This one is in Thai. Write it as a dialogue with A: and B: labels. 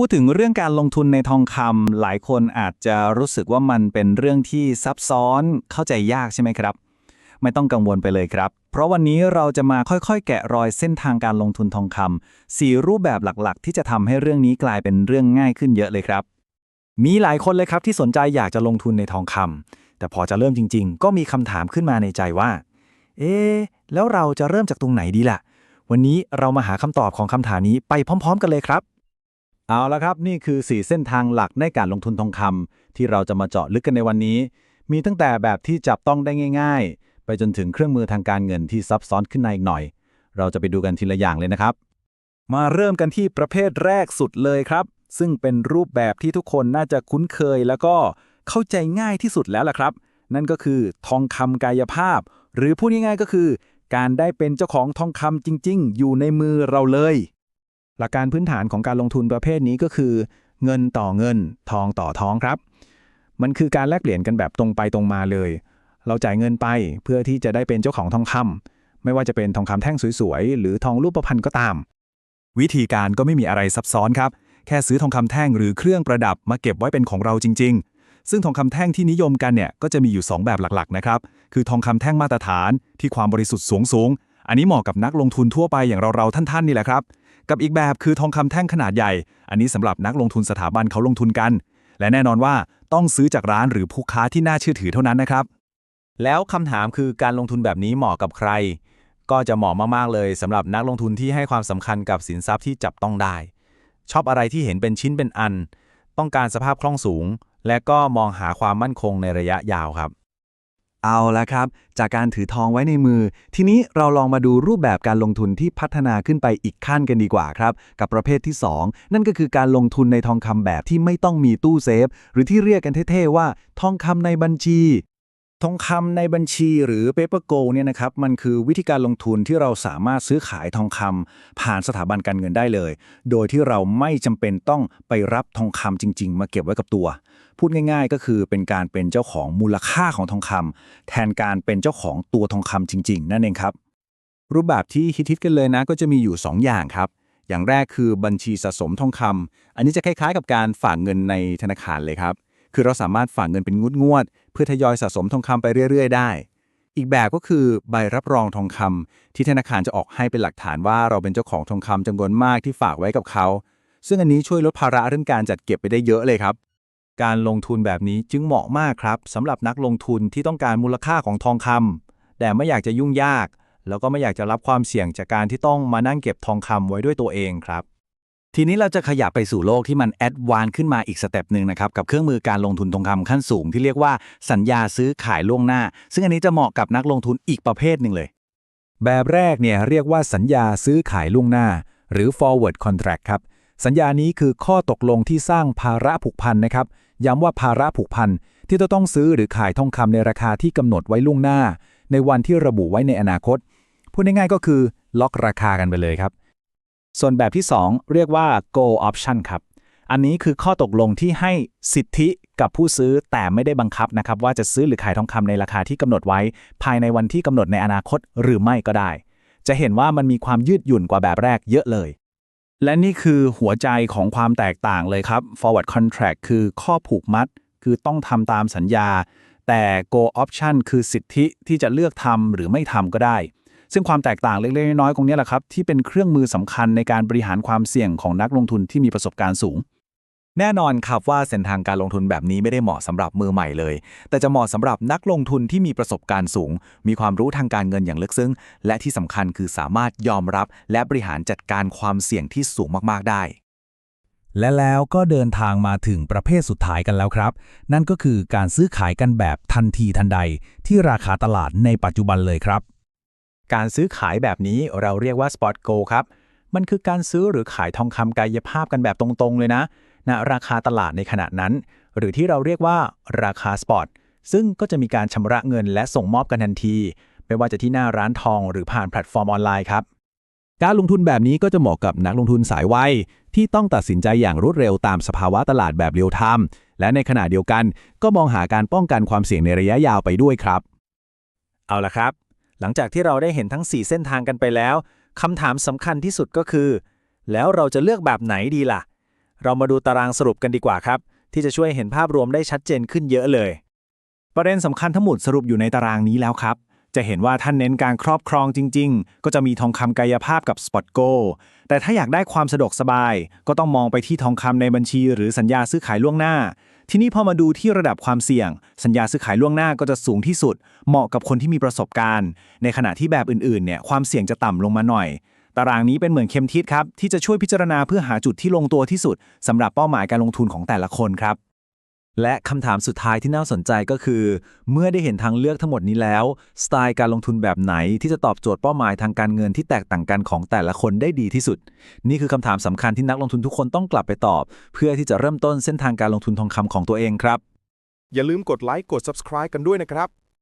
A: พูดถึงเรื่องการลงทุนในทองคำหลายคนอาจจะรู้สึกว่ามันเป็นเรื่องที่ซับซ้อนเข้าใจยากใช่ไหมครับ ไม่ต้องกังวลไปเลยครับ เพราะวันนี้เราจะมาค่อยๆ แกะรอยเส้นทางการลงทุนทองคำสี่รูปแบบหลักๆ ที่จะทำให้เรื่องนี้กลายเป็นเรื่องง่ายขึ้นเยอะเลยครับ
B: มีหลายคนเลยครับที่สนใจอยากจะลงทุนในทองคำแต่พอจะเริ่มจริง ๆ ก็มีคำถามขึ้นมาในใจว่า เอ๊แล้วเราจะเริ่มจากตรงไหนดีล่ะ วันนี้เรามาหาคำตอบของคำถามนี้ไปพร้อม ๆ กันเลยครับ
A: เอาละครับ นี่คือ 4 เส้นทางหลักในการลงทุนทองคำที่เราจะมาเจาะลึกกันในวันนี้ มีตั้งแต่แบบที่จับต้องได้ง่าย ๆ ไปจนถึงเครื่องมือทางการเงินที่ซับซ้อนขึ้นในอีกหน่อย เราจะไปดูกันทีละอย่างเลยนะครับ มาเริ่มกันที่ประเภทแรกสุดเลยครับ ซึ่งเป็นรูปแบบที่ทุกคนน่าจะคุ้นเคย แล้วก็เข้าใจง่ายที่สุดแล้วล่ะครับ นั่นก็คือทองคำกายภาพ หรือพูดง่ายๆก็คือ การได้เป็นเจ้าของทองคำจริง ๆ อยู่ในมือเราเลย
B: หลักการพื้นฐานของการลงทุนประเภทนี้ก็คือ เงินต่อเงิน ทองต่อทองครับ มันคือการแลกเปลี่ยนกันแบบตรงไปตรงมาเลย เราจ่ายเงินไปเพื่อที่จะได้เป็นเจ้าของทองคำไม่ว่าจะเป็นทองคำแท่งสวยๆ หรือทองรูปพรรณก็ตาม
A: วิธีการก็ไม่มีอะไรซับซ้อนครับ แค่ซื้อทองคำแท่งหรือเครื่องประดับมาเก็บไว้เป็นของเราจริง ๆ ซึ่งทองคำแท่งที่นิยมกันเนี่ยก็จะมีอยู่ 2 แบบหลักๆนะครับคือทองคำแท่งมาตรฐานที่ความบริสุทธิ์สูงสูงๆอันนี้เหมาะกับนักลงทุนทั่วไปอย่างเราๆท่านๆนี่แหละครับ กับอีกแบบคือทองคำแท่งขนาดใหญ่ อันนี้สำหรับนักลงทุนสถาบันเขาลงทุนกัน และแน่นอนว่าต้องซื้อจากร้านหรือผู้ค้าที่น่าเชื่อถือเท่านั้นนะครับ
B: แล้วคำถามคือการลงทุนแบบนี้เหมาะกับใคร ก็จะเหมาะมากๆเลยสำหรับนักลงทุนที่ให้ความสำคัญกับสินทรัพย์ที่จับต้องได้ ชอบอะไรที่เห็นเป็นชิ้นเป็นอัน ต้องการสภาพคล่องสูง และก็มองหาความมั่นคงในระยะยาวครับ
A: เอาละครับ จากการถือทองไว้ในมือ ทีนี้เราลองมาดูรูปแบบการลงทุนที่พัฒนาขึ้นไปอีกขั้นกันดีกว่าครับ กับประเภทที่ 2 นั่นก็คือการลงทุนในทองคำแบบที่ไม่ต้องมีตู้เซฟ หรือที่เรียกกันเท่ๆว่า ทองคำในบัญชี ทองคำในบัญชีหรือ paper Go เนี่ยนะครับมันคือวิธีการลงทุนที่เราสามารถซื้อขายทองคำผ่านสถาบันการเงินได้เลย โดยที่เราไม่จำเป็นต้องไปรับทองคำจริง ๆ มาเก็บไว้กับตัว พูดง่าย ๆ ก็คือเป็นการเป็นเจ้าของมูลค่าของทองคำแทนการเป็นเจ้าของตัวทองคำจริง ๆ นั่นเองครับ รูปแบบที่ฮิตๆกันเลยนะก็จะมีอยู่ 2 อย่างครับอย่างแรกคือบัญชีสะสมทองคำอันนี้จะคล้ายๆ กับการฝากเงินในธนาคารเลยครับ คือเราสามารถฝากเงินเป็นงวดเพื่อทยอยสะสมทองคำไปเรื่อย ๆ ได้ อีกแบบก็คือใบรับรองทองคำที่ธนาคารจะออกให้เป็นหลักฐานว่าเราเป็นเจ้าของทองคำจำนวนมากที่ฝากไว้กับเขา ซึ่งอันนี้ช่วยลดภาระเรื่องการจัดเก็บไปได้เยอะเลยครับ การลงทุนแบบนี้จึงเหมาะมากครับสำหรับนักลงทุนที่ต้องการมูลค่าของทองคำแต่ไม่อยากจะยุ่งยากแล้วก็ไม่อยากจะรับความเสี่ยงจากการที่ต้องมานั่งเก็บทองคำไว้ด้วยตัวเองครับ ทีนี้เราจะขยับไปสู่โลกที่มันแอดวานซ์ขึ้นมาอีกสเต็ปหนึ่งนะครับกับเครื่องมือการลงทุนทองคำขั้นสูงที่เรียกว่าสัญญาซื้อขายล่วงหน้า ซึ่งอันนี้จะเหมาะกับนักลงทุนอีกประเภทหนึ่งเลย แบบแรกเนี่ยเรียกว่าสัญญาซื้อขายล่วงหน้า หรือ forward contract ครับสัญญานี้คือข้อตกลงที่สร้างภาระผูกพันนะครับย้ำว่าภาระผูกพันที่จะต้องซื้อหรือขายทองคำในราคาที่กำหนดไว้ล่วงหน้า ในวันที่ระบุไว้ในอนาคต พูดง่ายๆก็คือ ล็อกราคากันไปเลยครับ ส่วนแบบที่ 2 เรียกว่า go option ครับ อันนี้คือข้อตกลงที่ให้สิทธิกับผู้ซื้อแต่ไม่ได้บังคับนะครับ ว่าจะซื้อหรือขายทองคำในราคาที่กำหนดไว้ ภายในวันที่กำหนดในอนาคตหรือไม่ก็ได้ จะเห็นว่ามันมีความยืดหยุ่นกว่าแบบแรกเยอะเลยและนี่คือหัวใจของความแตกต่างเลยครับ forward contract คือข้อผูกมัด คือต้องทำตามสัญญา แต่ go option คือสิทธิที่จะเลือกทำหรือไม่ทำก็ได้ ซึ่งความแตกต่างเล็กๆน้อยๆตรงนี้แหละครับที่เป็นเครื่องมือสำคัญในการบริหารความเสี่ยงของนักลงทุนที่มีประสบการณ์สูง แน่นอนครับว่าเส้นทางการลงทุนแบบนี้ไม่ได้เหมาะสำหรับมือใหม่เลย แต่จะเหมาะสำหรับนักลงทุนที่มีประสบการณ์สูง มีความรู้ทางการเงินอย่างลึกซึ้ง และที่สำคัญคือสามารถยอมรับ และบริหารจัดการความเสี่ยงที่สูงมากๆได้
C: และแล้วก็เดินทางมาถึงประเภทสุดท้ายกันแล้วครับ นั่นก็คือการซื้อขายกันแบบทันทีทันใดที่ราคาตลาดในปัจจุบันเลยครับ
B: การซื้อขายแบบนี้เราเรียกว่า spot go ครับ มันคือการซื้อหรือขายทองคำกายภาพกันแบบตรงๆ เลยนะณราคาตลาดในขณะนั้น หรือที่เราเรียกว่าราคาสปอตซึ่งก็จะมีการชำระเงินและส่งมอบกันทันที ไม่ว่าจะที่หน้าร้านทองหรือผ่านแพลตฟอร์มออนไลน์ครับ
C: การลงทุนแบบนี้ก็จะเหมาะกับนักลงทุนสายไวที่ต้องตัดสินใจอย่างรวดเร็วตามสภาวะตลาดแบบเรียลไทม์และในขณะเดียวกันก็มองหาการป้องกันความเสี่ยงในระยะยาวไปด้วยครับ
B: เอาละครับ หลังจากที่เราได้เห็นทั้ง 4 เส้นทางกันไปแล้วคำถามสำคัญที่สุดก็คือ แล้วเราจะเลือกแบบไหนดีล่ะ เรามาดูตารางสรุปกันดีกว่าครับ ที่จะช่วยเห็นภาพรวมได้ชัดเจนขึ้นเยอะเลย ประเด็นสำคัญทั้งหมดสรุปอยู่ในตารางนี้แล้วครับ จะเห็นว่าท่านเน้นการครอบครองจริง ๆ ก็จะมีทองคำกายภาพกับ Spot Go แต่ถ้าอยากได้ความสะดวกสบาย ก็ต้องมองไปที่ทองคำในบัญชี หรือสัญญาซื้อขายล่วงหน้า ทีนี้พอมาดูที่ระดับความเสี่ยง สัญญาซื้อขายล่วงหน้าก็จะสูงที่สุด เหมาะกับคนที่มีประสบการณ์ ในขณะที่แบบอื่นๆเนี่ยความเสี่ยงจะต่ำลงมาหน่อย ตารางนี้เป็นเหมือนเข็มทิศครับที่จะช่วยพิจารณาเพื่อหาจุดที่ลงตัวที่สุดสำหรับเป้าหมายการลงทุนของแต่ละคนครับ
A: และคำถามสุดท้ายที่น่าสนใจก็คือ เมื่อได้เห็นทางเลือกทั้งหมดนี้แล้ว สไตล์การลงทุนแบบไหนที่จะตอบโจทย์เป้าหมายทางการเงินที่แตกต่างกันของแต่ละคนได้ดีที่สุด นี่คือคำถามสำคัญที่นักลงทุนทุกคนต้องกลับไปตอบ เพื่อที่จะเริ่มต้นเส้นทางการลงทุนทองคำของตัวเองครับ
D: อย่าลืมกดไลค์กด subscribe กันด้วยนะครับ